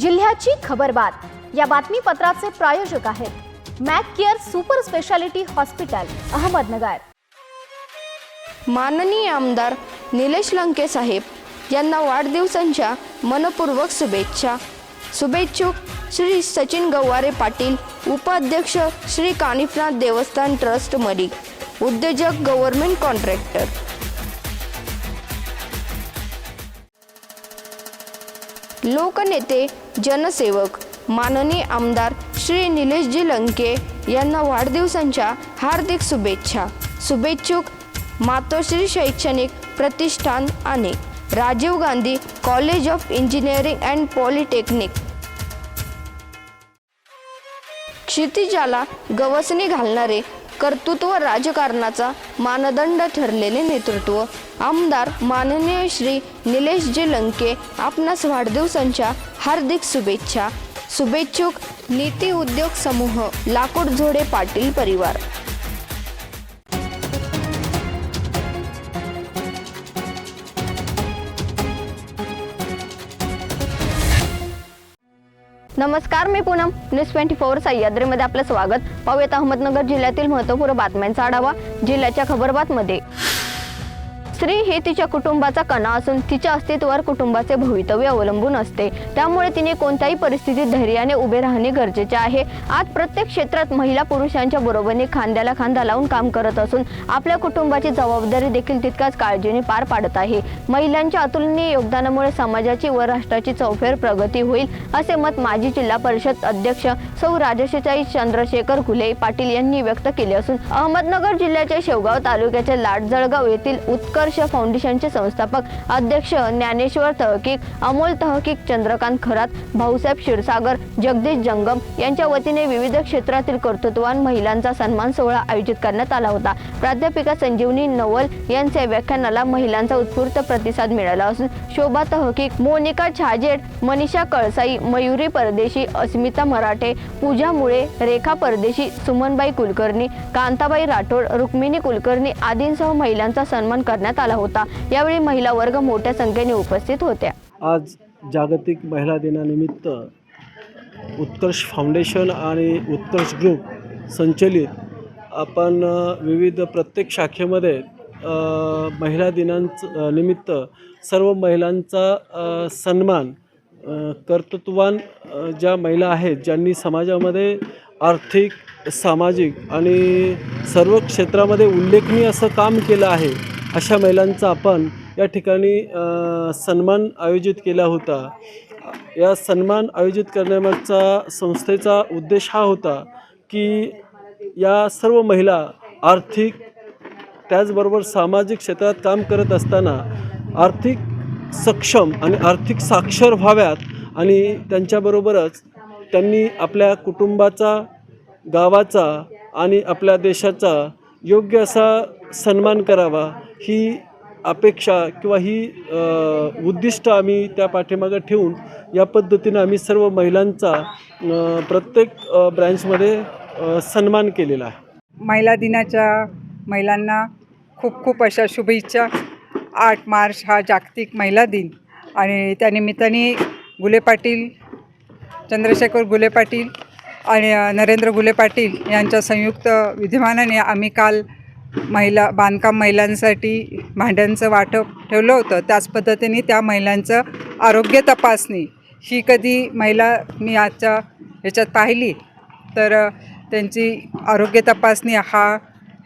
जिल्ह्याची खबरबात या बातमीपत्राचे प्रायोजक आहेत Mac care super speciality hospital Ahmednagar. माननीय आमदार निलेश लंके साहेब यांना वाढदिवसांच्या मनपूर्वक शुभेच्छा. शुभेच्छुक श्री सचिन गवारे पाटील उपाध्यक्ष श्री कानिफनाथ देवस्थान ट्रस्ट मरी उद्योजक गव्हर्नमेंट कॉन्ट्रॅक्टर. लोकनेते जनसेवक माननीय आमदार श्री निलेशजी लंके यांना वाढदिवसांच्या हार्दिक शुभेच्छा. शुभेच्छुक मातोश्री शैक्षणिक प्रतिष्ठान आणि Rajiv Gandhi college of engineering and polytechnic. क्षितिजाला गवसणी घालणारे कर्तृत्व राजकारणाचा मानदंड ठरलेले नेतृत्व. आमदार माननीय श्री निलेश जी लंके आपणास वाढदिवसांच्या हार्दिक शुभेच्छा. शुभेच्छुक नीती उद्योग समूह लाकूड झोडे पाटील परिवार. नमस्कार मी पूनम. न्यूज ट्वेंटी फोर सह्याद्रीमध्ये आपलं स्वागत. पाहूयात अहमदनगर जिल्ह्यातील महत्त्वपूर्ण बातम्यांचा आढावा. जिल्ह्याच्या खबरबातमध्ये. स्त्री ही तिच्या कुटुंबाचा कणा असून तिच्या अस्तित्वावर कुटुंबाचे भवितव्य अवलंबून असते. त्यामुळे तिने कोणत्याही परिस्थितीत धैर्याने उभे राहणे गरजेचे आहे. आज प्रत्येक क्षेत्रात महिला पुरुषांच्या बरोबरीने खांद्याला खांदा लावून काम करत असून आपल्या कुटुंबाची जबाबदारी देखील तितकाच काळजीने पार पाडत आहे. महिलांच्या अतुलनीय योगदानामुळे समाजाची व राष्ट्राची चौफेर प्रगती होईल असे मत माजी जिल्हा परिषद अध्यक्ष सौ राजशेचाई चंद्रशेखर घुले पाटील यांनी व्यक्त केले असून अहमदनगर जिल्ह्याच्या शेवगाव तालुक्याच्या लाटजळगाव येथील उत्कर्ष फाउंडेशनचे संस्थापक अध्यक्ष ज्ञानेश्वर तहकीक अमोल तहकीक चंद्रकांत खरात भाऊसाहेब क्षीरसागर जगदीश जंगम यांच्या वतीने विविध क्षेत्रातील कर्तृत्वान महिलांचा सन्मान सोहळा आयोजित करण्यात आला होता. प्राध्यापिका संजीवनी नवल यांच्या व्याख्यानाला महिलांचा उत्स्फूर्त प्रतिसाद मिळाला असून शोभा तहकीक मोनिका छाजेड मनीषा कळसाई मयुरी परदेशी अस्मिता मराठे पूजा मुळे रेखा परदेशी सुमनबाई कुलकर्णी कांताबाई राठोड रुक्मिणी कुलकर्णी आदींसह महिलांचा सन्मान करण्यात आला होता. यावेळी महिला वर्ग मोठ्या संख्येने उपस्थित होत्या. आज जागतिक महिला दिनानिमित्त उत्कर्ष फाउंडेशन आणि उत्कर्ष ग्रुप संचलित आपण विविध प्रत्येक शाखेमध्ये महिला दिनांच निमित्त सर्व महिलांचा सन्मान कर्तृत्वान कर्तृत्ववान ज्या महिला आहेत ज्यांनी समाजामध्ये आर्थिक सामाजिक आणि सर्व क्षेत्रामध्ये उल्लेखनीय असं काम केलं आहे अशा महिलांचा आपण या ठिकाणी सन्मान आयोजित केला होता. या सन्मान आयोजित करण्यामागचा संस्थेचा उद्देश हा होता की या सर्व महिला आर्थिक त्याचबरोबर सामाजिक क्षेत्रात काम करत असताना आर्थिक सक्षम आणि आर्थिक साक्षर व्हाव्यात आणि त्यांच्याबरोबरच त्यांनी आपल्या कुटुंबाचा गावाचा आणि आपल्या देशाचा योग्य असा सन्मान करावा. ही अपेक्षा किंवा ही उद्दिष्ट आम्ही त्या पाठीमागं ठेवून या पद्धतीनं आम्ही सर्व महिलांचा प्रत्येक ब्रँचमध्ये सन्मान केलेला आहे. महिला दिनाच्या महिलांना खूप खूप अशा शुभेच्छा. आठ मार्च हा जागतिक महिला दिन आणि त्यानिमित्ताने गुले पाटील चंद्रशेखर गुले पाटील आणि नरेंद्र गुले पाटील यांच्या संयुक्त विद्यमानाने आम्ही काल महिला बांधकाम महिलांसाठी भांड्यांचं वाटप ठेवलं होतं. त्याच पद्धतीने त्या महिलांचं आरोग्य तपासणी. ही कधी महिला मी आजच्या ह्याच्यात पाहिली तर त्यांची आरोग्य तपासणी हा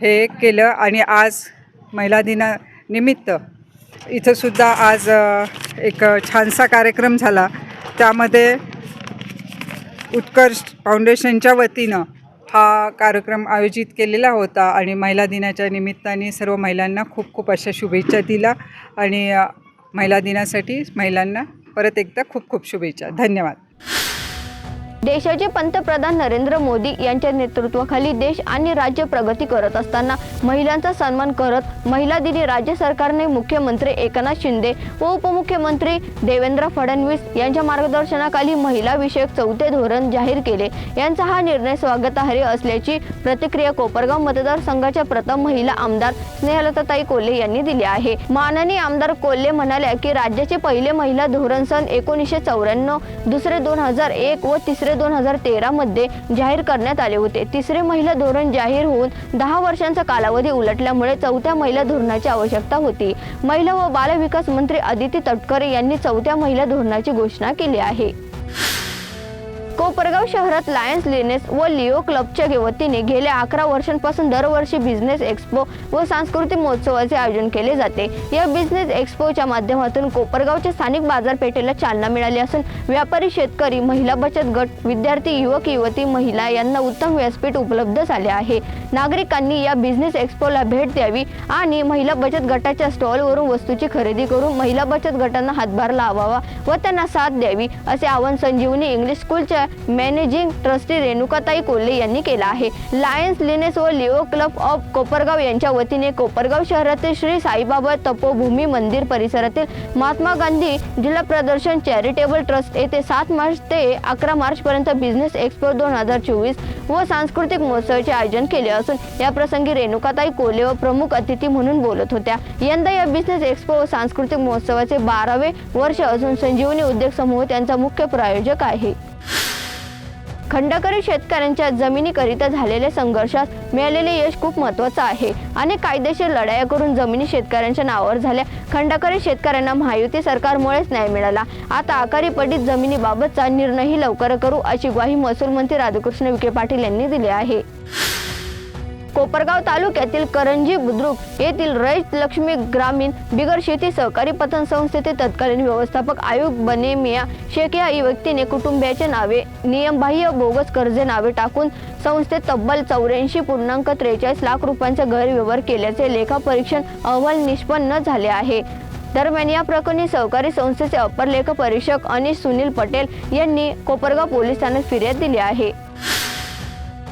हे केलं आणि आज महिला दिनानिमित्त इथंसुद्धा आज एक छानसा कार्यक्रम झाला. त्यामध्ये उत्कर्ष फाउंडेशनच्या वतीनं हा कार्यक्रम आयोजित केलेला होता आणि महिला दिनाच्या निमित्ताने सर्व महिलांना खूप खूप अशा शुभेच्छा दिला आणि महिला दिनासाठी महिलांना परत एकदा खूप खूप शुभेच्छा. धन्यवाद. देशाचे पंतप्रधान नरेंद्र मोदी यांच्या नेतृत्वाखाली देश आणि राज्य प्रगती करत असताना महिलांचा सन्मान करत महिला दिनी राज्य सरकारने मुख्यमंत्री एकनाथ शिंदे व उपमुख्यमंत्री देवेंद्र फडणवीस यांच्या मार्गदर्शनाखाली महिला विषयक चौथे धोरण जाहीर केले. यांचा हा निर्णय स्वागतार्ह असल्याची प्रतिक्रिया कोपरगाव मतदारसंघाच्या प्रथम महिला आमदार स्नेहलताताई कोल्हे यांनी दिली आहे. माननीय आमदार कोल्हे म्हणाल्या की राज्याचे पहिले महिला धोरण सन एकोणीसशे चौऱ्याण्णव दुसरे दोन हजार एक व तिसरे दोन हजार तेरा मध्ये जाहीर करण्यात आले होते. तिसरे महिला धोरण जाहीर होऊन दहा वर्षांचा कालावधी उलटल्यामुळे चौथ्या महिला धोरणाची आवश्यकता होती. महिला व बालविकास मंत्री अदिती तटकरे यांनी चौथ्या महिला धोरणाची घोषणा केली आहे. कोपरगाव शहरात लायन्स लिनेस व लिओ क्लबच्या वतीने गेल्या अकरा वर्षांपासून दरवर्षी बिझनेस एक्स्पो व सांस्कृतिक महोत्सवाचे आयोजन केले जाते. या बिझनेस एक्स्पोच्या माध्यमातून कोपरगावच्या स्थानिक बाजारपेठेला चालना मिळाली असून व्यापारी शेतकरी महिला बचत गट विद्यार्थी युवक युवती महिला यांना उत्तम व्यासपीठ उपलब्ध झाले आहे. नागरिकांनी या बिझनेस एक्स्पोला भेट द्यावी आणि महिला बचत गटाच्या स्टॉलवरून वस्तूची खरेदी करून महिला बचत गटांना हातभार लावावा व त्यांना साथ द्यावी असे आवाहन संजीवनी इंग्लिश स्कूलच्या मॅनेजिंग ट्रस्टी रेणुकाताई कोल्हे यांनी केला आहे. लायन्स लिनेस व लिओ क्लब ऑफ कोपरगाव यांच्या वतीने कोपरगाव शहरातील श्री साईबाबा तपोभूमी मंदिर परिसरातील महात्मा गांधी जिल्हा प्रदर्शन चॅरिटेबल ट्रस्ट येथे सात मार्च ते अकरा मार्च पर्यंत बिझनेस एक्सपो दोन हजार चोवीस व सांस्कृतिक महोत्सवाचे आयोजन केले असून या प्रसंगी रेणुकाताई कोल्हे व प्रमुख अतिथी म्हणून बोलत होत्या. यंदा या बिझनेस एक्सपो व सांस्कृतिक महोत्सवाचे बारावे वर्ष असून संजीवनी उद्योग समूह त्यांचा मुख्य प्रायोजक आहे. खंडकरी शेतकऱ्यांच्या जमिनीकरिता झालेल्या संघर्षात मिळालेले यश खूप महत्त्वाचं आहे. अनेक कायदेशीर लढाया करून जमिनी शेतकऱ्यांच्या नावावर झाल्या. खंडकरी शेतकऱ्यांना महायुती सरकारमुळेच न्याय मिळाला. आता आकारी पडीत जमिनीबाबतचा निर्णयही लवकर करू अशी ग्वाही महसूल मंत्री राधाकृष्ण विखे पाटील यांनी दिली आहे. कोपरगाव तालुक्यातील करंजी बुद्रुक येथील रयत लक्ष्मी ग्रामीण बिगर शेती सहकारी पतन संस्थेचे तत्कालीन व्यवस्थापक आयुक्त बने मिया शेख या व्यक्तीने कुटुंबियाचे नावे नियमबाह्य बोगस कर्जे नावे टाकून संस्थेत तब्बल चौऱ्याऐंशी पूर्णांक त्रेचाळीस लाख रुपयांचा गैरव्यवहार केल्याचे लेखापरीक्षण अहवाल निष्पन्न झाले आहे. दरम्यान या प्रकरणी सहकारी संस्थेचे अपर लेखपरीक्षक अनिश सुनील पटेल यांनी कोपरगाव पोलीस ठाण्यात फिर्याद दिली आहे.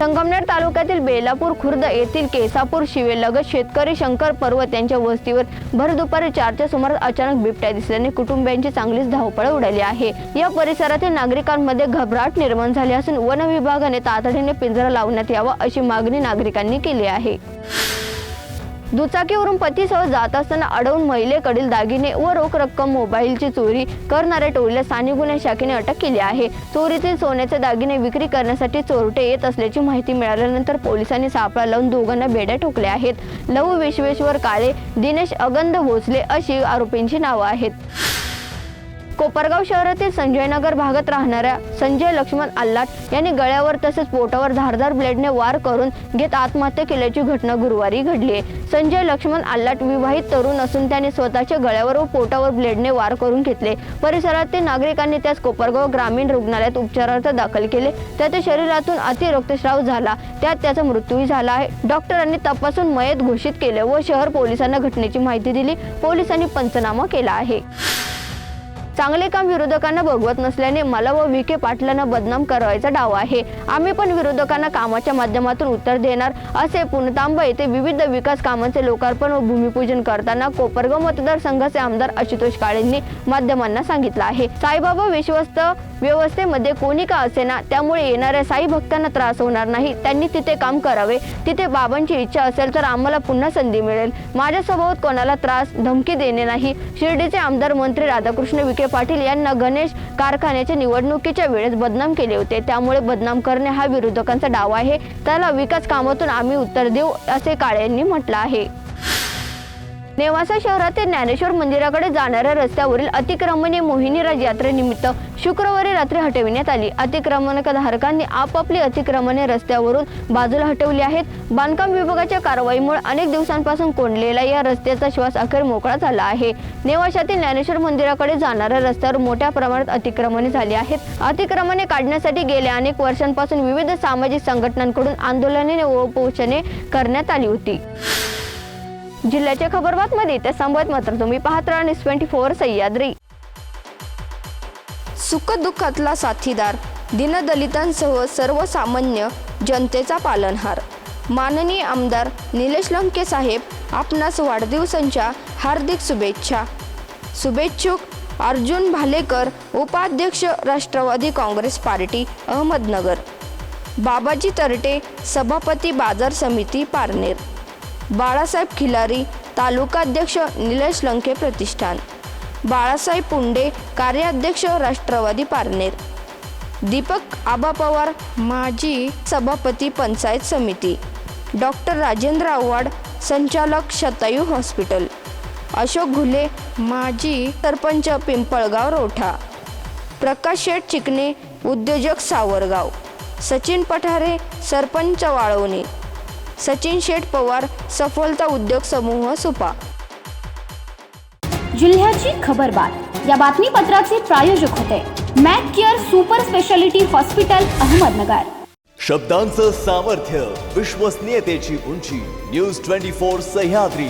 संगमनेर तालुक्यातील बेलापूर खुर्द येथील केसापूर शिवेलगत शेतकरी शंकर पर्वत यांच्या वस्तीवर भर दुपारी चारच्या सुमारास अचानक बिबट्या दिसल्याने कुटुंबियांची चांगलीच धावपळ उडाली आहे. या परिसरातील नागरिकांमध्ये घबराट निर्माण झाली असून वन विभागाने तातडीने पिंजरा लावण्यात यावा अशी मागणी नागरिकांनी केली आहे. दुचाकीवरून पतीसह जात असताना अडवून महिलेकडील दागिने व रोख रक्कम मोबाईलची चोरी करणाऱ्या टोळीला स्थानिक गुन्हे शाखेने अटक केली आहे. चोरीतील सोन्याचे दागिने विक्री करण्यासाठी चोरटे येत असल्याची माहिती मिळाल्यानंतर पोलिसांनी सापळा लावून दोघांना बेड्या ठोकल्या आहेत. लहू विश्वेश्वर काळे दिनेश अगंध भोसले अशी आरोपींची नावं आहेत. कोपरगाव शहरातील संजयनगर भागात राहणाऱ्या संजय लक्ष्मण आल्लाट यांनी गळ्यावर तसेच पोटावर धारदार ब्लेडने वार करून घेत आत्महत्या केल्याची घटना गुरुवारी घडली. आहे संजय लक्ष्मण आल्लाट विवाहित तरुण असून त्याने स्वतःच्या गळ्यावर व पोटावर ब्लेडने वार करून घेतले. परिसरातील नागरिकांनी त्यास कोपरगाव ग्रामीण रुग्णालयात उपचारार्थ दाखल केले. त्याच्या शरीरातून अति रक्तस्राव झाला. त्यात त्याचा मृत्यूही झाला आहे. डॉक्टरांनी तपासून मयत घोषित केले व शहर पोलिसांना घटनेची माहिती दिली. पोलिसांनी पंचनामा केला आहे. चांगले काम विरोधकांना भगवत नसल्याने मला व विखे पाटलांना बदनाम करायचा डाव आहे. आम्ही पण विरोधकांना कामाच्या माध्यमातून उत्तर देणार असे पुणतांबा येथे विविध विकास कामांचे लोकार्पण व भूमिपूजन करताना कोपरगाव मतदारसंघाचे आमदार आशुतोष काळेंनी माध्यमांना सांगितलं आहे. साईबाबा विश्वस्त व्यवस्थेमध्ये कोणी का असेना त्यामुळे येणाऱ्या साई भक्तांना त्रास होणार नाही त्यांनी तिथे काम करावे तिथे बाबांची इच्छा असेल तर आम्हाला पुन्हा संधी मिळेल. माझ्या स्वभावात कोणाला त्रास धमकी देणे नाही. शिर्डीचे आमदार मंत्री राधाकृष्ण विखे पाटील यांना गणेश कारखान्याच्या निवडणुकीच्या वेळेस बदनाम केले होते. त्यामुळे बदनाम करणे हा विरोधकांचा डाव आहे. त्याला विकास कामातून आम्ही उत्तर देऊ असे काळे यांनी म्हटलं आहे. नेवासा शहरातील ज्ञानेश्वर मंदिराकडे जाणाऱ्या रस्त्यावरील अतिक्रमणे मोहिनीराज यात्रेनिमित्त शुक्रवारी रात्री हटविण्यात आली. अतिक्रमणधारकांनी आपापली अतिक्रमणे रस्त्यावरून बाजूला हटवली आहेत. बांधकाम विभागाच्या कारवाईमुळे अनेक दिवसांपासून कोंडलेला या रस्त्याचा श्वास अखेर मोकळा झाला आहे. नेवाशातील ज्ञानेश्वर मंदिराकडे जाणाऱ्या रस्त्यावर मोठ्या प्रमाणात अतिक्रमणे झाली आहेत. अतिक्रमणे काढण्यासाठी गेल्या अनेक वर्षांपासून विविध सामाजिक संघटनांकडून आंदोलने व उपोषणे करण्यात आली होती. जिल्ह्याच्या खबरबातमध्ये ते संबत मात्र तुम्ही पाहत राहा न्यूज ट्वेंटी फोर सह्याद्री. सुखदुःखातला साथीदार दीनदलितांसह सर्वसामान्य जनतेचा पालनहार. माननीय आमदार निलेश लंके साहेब आपणास वाढदिवसांच्या हार्दिक शुभेच्छा. शुभेच्छुक अर्जुन भालेकर उपाध्यक्ष राष्ट्रवादी काँग्रेस पार्टी अहमदनगर. बाबाजी तरटे सभापती बाजार समिती पारनेर. बाळासाहेब खिलारी तालुकाध्यक्ष निलेश लंके प्रतिष्ठान. बाळासाहेब पुंडे कार्याध्यक्ष राष्ट्रवादी पारनेर. दीपक आबा पवार माजी सभापती पंचायत समिती. डॉक्टर राजेंद्र आव्हाड संचालक शतायू हॉस्पिटल. अशोक घुले माजी सरपंच पिंपळगाव रोठा. प्रकाश शेठ चिकणे उद्योजक सावरगाव. सचिन पठारे सरपंच वाळवणे. सचिन शेठ पवार सफलता उद्योग समूह सुपा. जिल्ह्याची खबरबात या बातमीपत्राचे प्रायोजक होते. Mac care super speciality hospital Ahmednagar. शब्दांचं सामर्थ्य विश्वसनीयतेची उंची. News twenty four Sahyadri.